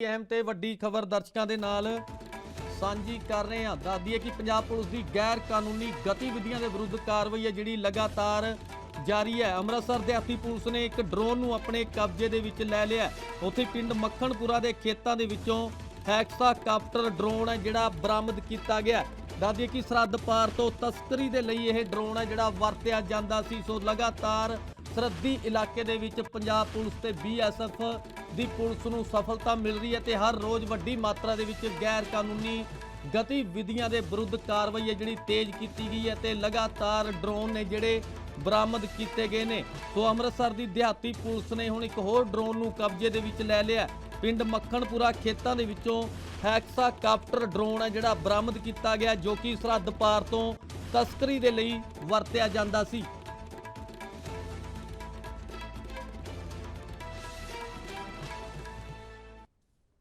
ਅਹਿਮ ਤੇ ਵੱਡੀ ਖਬਰ ਦਰਸ਼ਕਾਂ ਦੇ ਨਾਲ ਸਾਂਝੀ ਕਰ ਰਹੇ ਹਾਂ। ਦੱਸਦੀ ਹੈ ਕਿ ਪੰਜਾਬ ਪੁਲਿਸ ਦੀ ਗੈਰ ਕਾਨੂੰਨੀ ਗਤੀਵਿਧੀਆਂ ਦੇ ਵਿਰੁੱਧ ਕਾਰਵਾਈ ਹੈ, ਜਿਹੜੀ ਲਗਾਤਾਰ ਜਾਰੀ ਹੈ। ਅੰਮ੍ਰਿਤਸਰ ਦੇ ਹੱਥੀ ਪੁਲਿਸ ਨੇ ਇੱਕ ਡਰੋਨ ਨੂੰ ਆਪਣੇ ਕਬਜ਼ੇ ਦੇ ਵਿੱਚ ਲੈ ਲਿਆ ਉੱਥੇ ਪਿੰਡ ਮੱਖਣਪੁਰਾ ਦੇ ਖੇਤਾਂ ਦੇ ਵਿੱਚੋਂ ਹੈਕਸਾ ਕਾਪਟਰ ਡਰੋਨ ਹੈ, ਜਿਹੜਾ ਬਰਾਮਦ ਕੀਤਾ ਗਿਆ ਦੱਸਦੀ ਹੈ ਕਿ ਸਰਹੱਦ ਪਾਰ ਤੋਂ ਤਸਕਰੀ ਦੇ ਲਈ ਇਹ ਡਰੋਨ ਹੈ, ਜਿਹੜਾ ਵਰਤਿਆ ਜਾਂਦਾ ਸੀ। ਸੋ ਲਗਾਤਾਰ ਸਰਹੱਦੀ ਇਲਾਕੇ ਦੇ ਵਿੱਚ ਪੰਜਾਬ ਪੁਲਿਸ ਤੇ ਬੀਐਸਐਫ ਦੀ ਪੁਲਿਸ ਨੂੰ ਸਫਲਤਾ ਮਿਲ ਰਹੀ ਹੈ ਤੇ ਹਰ ਰੋਜ਼ ਵੱਡੀ ਮਾਤਰਾ ਦੇ ਵਿੱਚ ਗੈਰ ਕਾਨੂੰਨੀ ਗਤੀਵਿਧੀਆਂ ਦੇ ਵਿਰੁੱਧ ਕਾਰਵਾਈ ਹੈ ਜਿਹੜੀ ਤੇਜ਼ ਕੀਤੀ ਗਈ ਹੈ ਤੇ ਲਗਾਤਾਰ ਡਰੋਨ ਨੇ ਜਿਹੜੇ ਬਰਾਮਦ ਕੀਤੇ ਗਏ ਨੇ। ਸੋ ਅੰਮ੍ਰਿਤਸਰ ਦੀ ਦਿਹਾਤੀ ਪੁਲਿਸ ਨੇ ਹੁਣ ਇੱਕ ਹੋਰ ਡਰੋਨ ਨੂੰ ਕਬਜ਼ੇ ਦੇ ਵਿੱਚ ਲੈ ਲਿਆ ਪਿੰਡ ਮੱਖਣਪੁਰਾ ਖੇਤਾਂ ਦੇ ਵਿੱਚੋਂ ਹੈਕਸਾ ਕਾਪਟਰ ਡਰੋਨ ਹੈ ਜਿਹੜਾ ਬਰਾਮਦ ਕੀਤਾ ਗਿਆ ਜੋ ਕਿ ਸਰਹੱਦ ਪਾਰ ਤੋਂ ਤਸਕਰੀ ਦੇ ਲਈ ਵਰਤਿਆ ਜਾਂਦਾ ਸੀ।